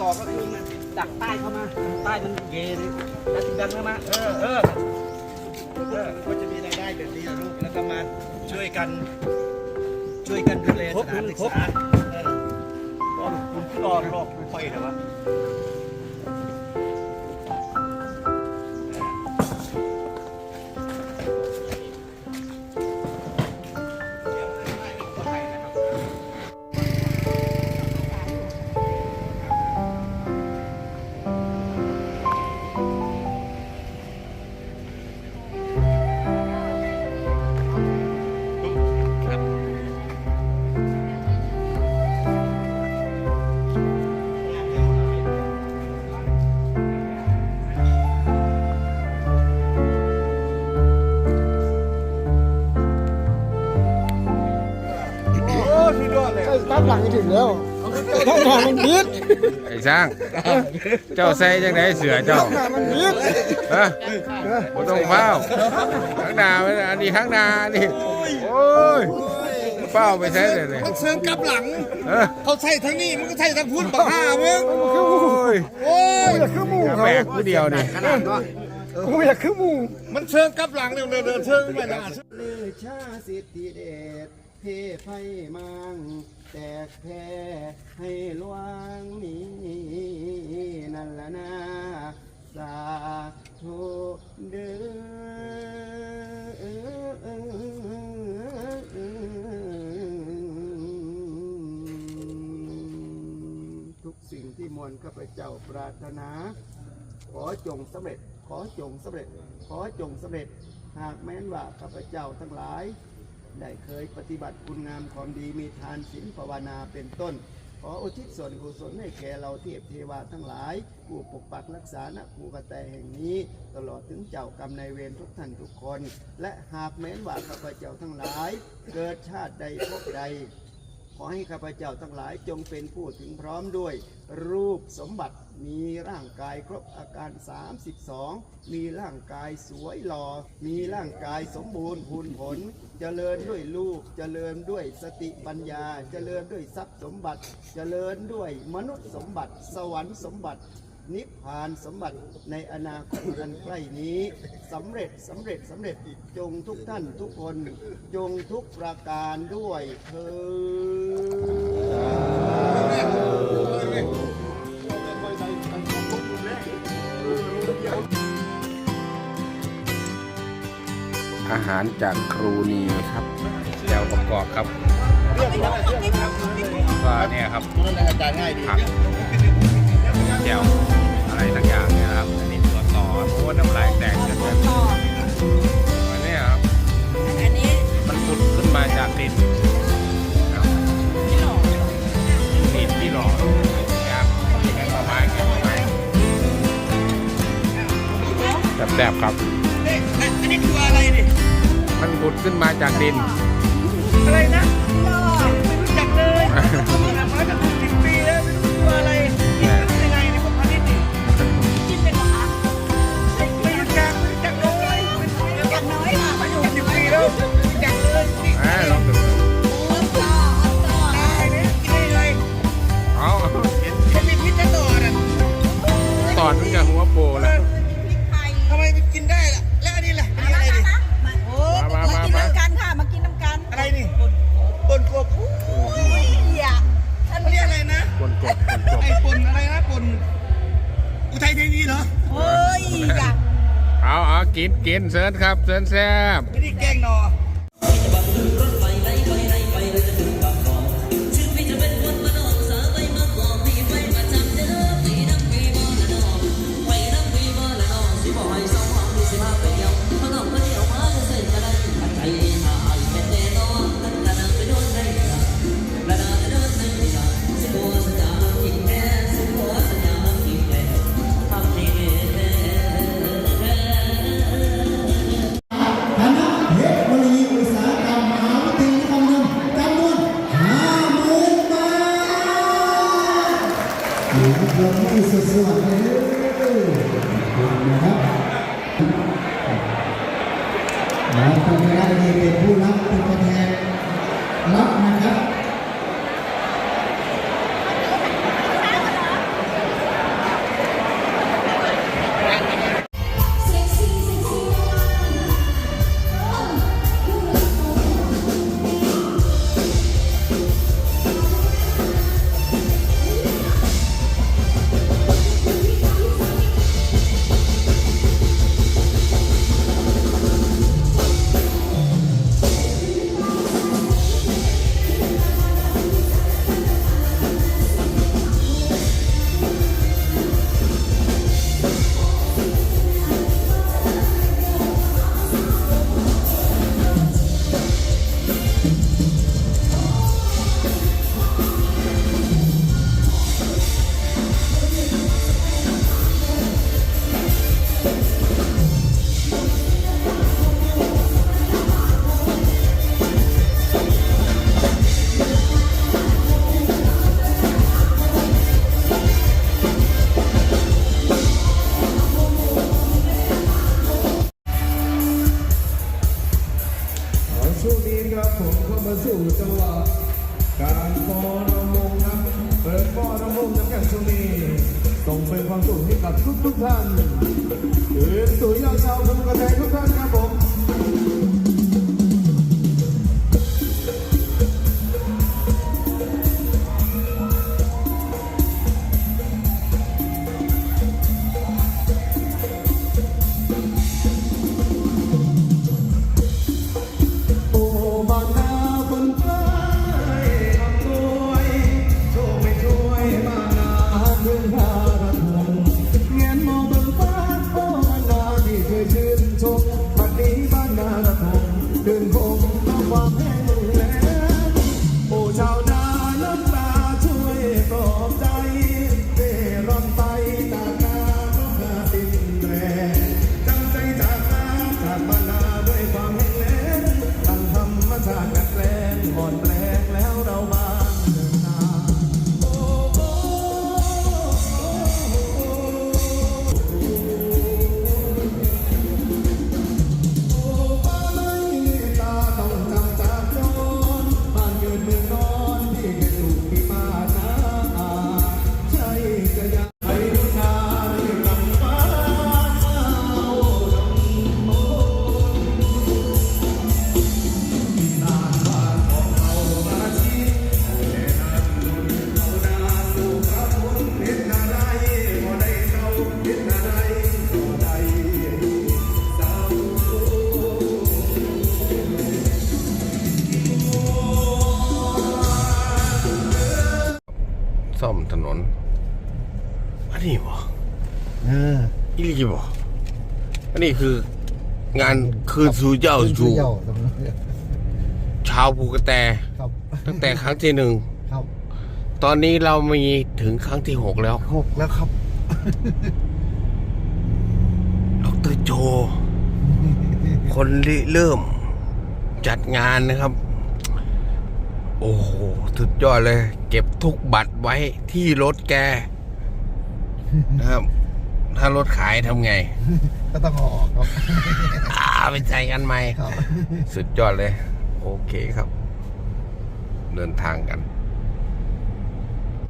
ต่อก็คือมันดักใต้เข้ามา ใต้มันเยเลยแล้วติดดันเข้ามา เออเออเออก็จะมีรายได้แบบนี้นะลูกแล้วก็มาช่วยกัน ช่วยกันดูแลสถานศึกษาเออคุณรอรอไฟเหรอวะ ดเลยตามหลังถึงแล้วข้างหน้ามันบิดไอ้ช่าง เจ้าใส่จังไดเสือเจ้าข้างหน้ามันบิดฮะบ่ต้องเฝ้าข้างหน้ามันอันนี้ข้างหน้าอันนี้โอ้ยเฝ้าไปใช้เลยเลยมันเสริมกลับหลังเออเขาใส่ทั้งนี้มันก็ใส่ทั้งพุ่นบักห้ามึงโอ้ยโอ้ยอยากคือหมูอย่าเขาแบกผู้เดียวนี่กูอยากคือหมูมันเชิงกลับหลังเร็วเดินเชิงไปหน้า เพไพมังแตกแพ้ให้ลวงนี้นั่นละนะสาธุเด้อทุกสิ่งที่มวลข้าพเจ้าปรารถนา ขอจงสำเร็จ ขอจงสำเร็จ ขอจงสำเร็จ หากแม้นว่าข้าพเจ้าทั้งหลาย ได้เคยปฏิบัติคุณงามความดีมีทานศีลภาวนาเป็นต้น ขออุทิศส่วนกุศลให้แก่เราเทพเทวาทั้งหลายผู้ปกปักรักษาณภูกระแตแห่งนี้ ตลอดถึงเจ้ากรรมนายเวรทุกท่านทุกคน และหากแม้นว่าข้าพเจ้าทั้งหลาย เกิดชาติใดพบใด ขอให้ข้าพเจ้าทั้งหลายจงเป็นผู้ถึงพร้อมด้วย รูปสมบัติมีร่างกายครบอาการ 32 มีร่างกายสวยหลอ่อ มีร่างกายสมบูรณ์พูนผลเจริญด้วยลูกเจริญด้วยสติปัญญาเจริญด้วยทรัพย์สมบัติเจริญด้วยมนุษย์สมบัติ สวรรค์สมบัติ นิพพานสมบัติในอนาคตอันใกล้นี้สำเร็จสำเร็จสำเร็จจงทุกท่านทุกคนจงทุกประการด้วยเธออาหารจากครูนีครับแจ่วประกอบครับก็เนี่ยครับอาจารย์ง่ายดีผัก ซ่บๆครับอันนี้คืออะไรนี่มันผุดขึ้นมาจากดิน อะไรนะ กินกินเสิร์นครับเสิร์นแซ่บไม่ได้แกล้งนอ ความสุขให้กับทุกทุกท่านเดินสวยยาวๆคนกระแททุกท่านครับผม อมถนนอันนี้บ่เอออีหลีบ่อันนี้คืองานคืนสู่เจ้าสู่เจ้าตรงนั้นชาวภูกระแต ครับตั้งแต่ครั้งที่หนึ่ง ครับตอนนี้เรามีถึงครั้งที่หกแล้ว หกแล้วครับ ดรโจ คนริเริ่มจัดงานนะครับ โอ้โห สุดยอดเลย เก็บทุกบัตรไว้ที่รถแกนะครับ ถ้ารถขายทำไง ก็ต้องเอาออกครับ อ่าไปใจกันไหม ครับ สุดยอดเลย โอเคครับ เดินทางกัน